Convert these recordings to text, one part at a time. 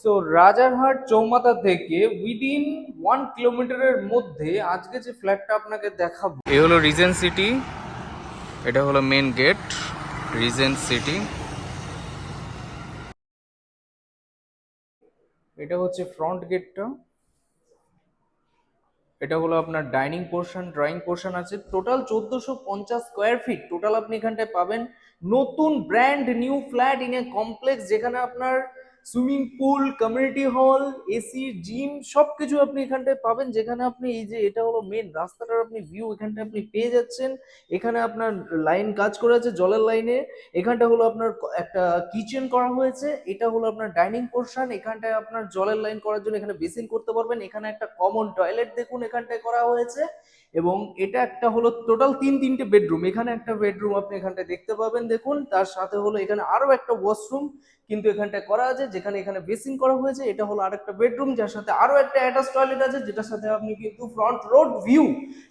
So Rajarhat চৌমাথা থেকে within one কিলোমিটারের মধ্যে আজকে যে ফ্ল্যাটটা আপনাকে দেখাবো। এ হলো রিজেন্ট সিটি এটা হলো মেন গেট রিজেন্ট সিটি এটা হচ্ছে ফ্রন্ট গেটটা এটা হলো আপনার ডাইনিং পোর্শন ড্রয়িং পোর্শন আছে। টোটাল চোদ্দোশো পঞ্চাশ স্কোয়ার ফিট টোটাল আপনি এখানটায় পাবেন। নতুন brand new flat in a complex যেখানে আপনার swimming pool community hall AC gym সব কিছু আপনি এখানটায় পাবেন। যেখানে আপনি এই যে এটা হলো মেন রাস্তাটার আপনি ভিউ এখানটায় আপনি পেয়ে যাচ্ছেন। এখানে আপনার লাইন কাজ করে আছে জলের লাইনে এখানটা হলো আপনার একটা কিচেন করা হয়েছে। এটা হলো আপনার ডাইনিং পোর্শন এখানটায় আপনার জলের লাইন করার জন্য এখানে বেসিন করতে পারবেন। এখানে একটা কমন টয়লেট দেখুন এখানটায় করা হয়েছে। এবং এটা একটা হলো টোটাল তিন, তিনটে বেডরুম এখানে একটা বেডরুম আপনি এখানটায় দেখতে পাবেন। দেখুন, তার সাথে হলো এখানে আরও একটা ওয়াশরুম কিন্তু এখানটায় করা আছে। যেখানে এখানে বেসিন করা হয়েছে, এটা হলো আরেকটা বেডরুম, যার সাথে আরও একটা অ্যাটাচ টয়লেট আছে, যেটার সাথে আপনি কিন্তু ফ্রন্ট রোড ভিউ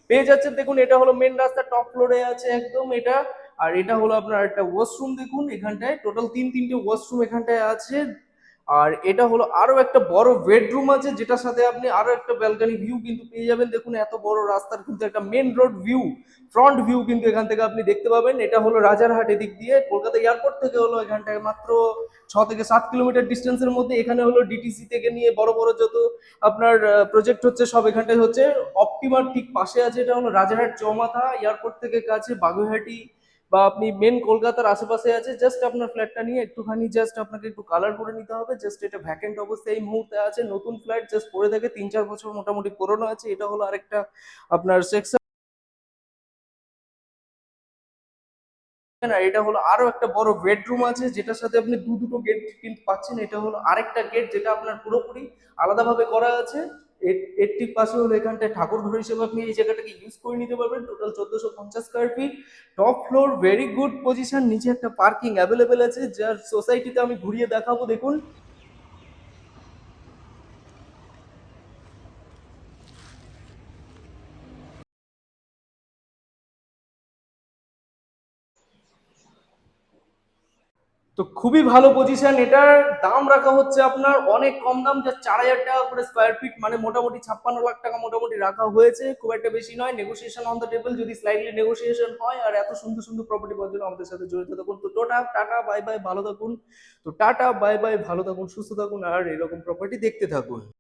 পেয়ে যাচ্ছেন। দেখুন, এটা হলো মেন রাস্তা টপ ফ্লোরে আছে একদম এটা। আর এটা হলো আপনার একটা ওয়াশরুম দেখুন, এখানটায় টোটাল তিন তিনটে ওয়াশরুম এখানটায় আছে। আর এটা হলো আরও একটা বড় বেডরুম আছে, যেটার সাথে আপনি আরও একটা ব্যালকনি ভিউ কিন্তু পেয়ে যাবেন। দেখুন, এত বড় রাস্তার কিন্তু একটা main road view front view কিন্তু এখান থেকে আপনি দেখতে পাবেন। এটা হলো রাজারহাট এদিক দিয়ে, কলকাতা এয়ারপোর্ট থেকে হলো এখানটায় মাত্র ছ থেকে সাত কিলোমিটার ডিস্টেন্সের মধ্যে। এখানে হলো ডিটিসি থেকে নিয়ে বড় বড় যত আপনার প্রজেক্ট হচ্ছে, সব এখানটায় হচ্ছে। অপটিমার ঠিক পাশে আছে, এটা হলো রাজারহাট চৌমাথা এয়ারপোর্ট থেকে কাছে বাগুইহাটি বা আপনি মেন কলকাতার আশেপাশে আছে জাস্ট আপনার ফ্ল্যাটটা নিয়ে একটুখানি জাস্ট আপনাকে একটু কালার করে নিতে হবে জাস্ট এটা ভ্যাকেন্ট অবস্থায় এই মুহূর্তে আছে, নতুন ফ্ল্যাট জাস্ট পড়ে থাকে, তিন চার বছর মোটামুটি পুরনো আছে, এটা হলো আরেকটা আপনার সেকশন আর এটা হলো আরও একটা বড় বেডরুম আছে, যেটার সাথে আপনি দু দুটো গেট কিন্তু পাচ্ছেন। এটা হলো আরেকটা গেট যেটা আপনার পুরোপুরি আলাদাভাবে করা আছে। এর ঠিক পাশে হলো এখানটায় ঠাকুর ঘর হিসেবে আপনি এই জায়গাটাকে ইউজ করে নিতে পারবেন। টোটাল চোদ্দশো পঞ্চাশ square feet top floor very good position নিচে একটা পার্কিং অ্যাভেলেবেল আছে, যার সোসাইটিতে আমি ঘুরিয়ে দেখাবো, দেখুন। তো খুবই ভালো পজিশন এটার দাম রাখা হচ্ছে আপনার অনেক কম দাম যা চার হাজার টাকা করে স্কোয়ার ফিট মানে মোটামুটি ছাপ্পান্ন লাখ টাকা মোটামুটি রাখা হয়েছে, খুব একটা বেশি নয়। নেগোসিয়েশন অন দ্য টেবিল যদি স্লাইডলি নেগোসিয়েশন হয়, আর এত সুন্দর সুন্দর প্রপার্টি পাওয়ার জন্য আমাদের সাথে জড়িত থাকুন। তো টোটা টাটা বাই বাই ভালো থাকুন। তো টাটা বাই বাই ভালো থাকুন, সুস্থ থাকুন, আর এরকম প্রপার্টি দেখতে থাকুন।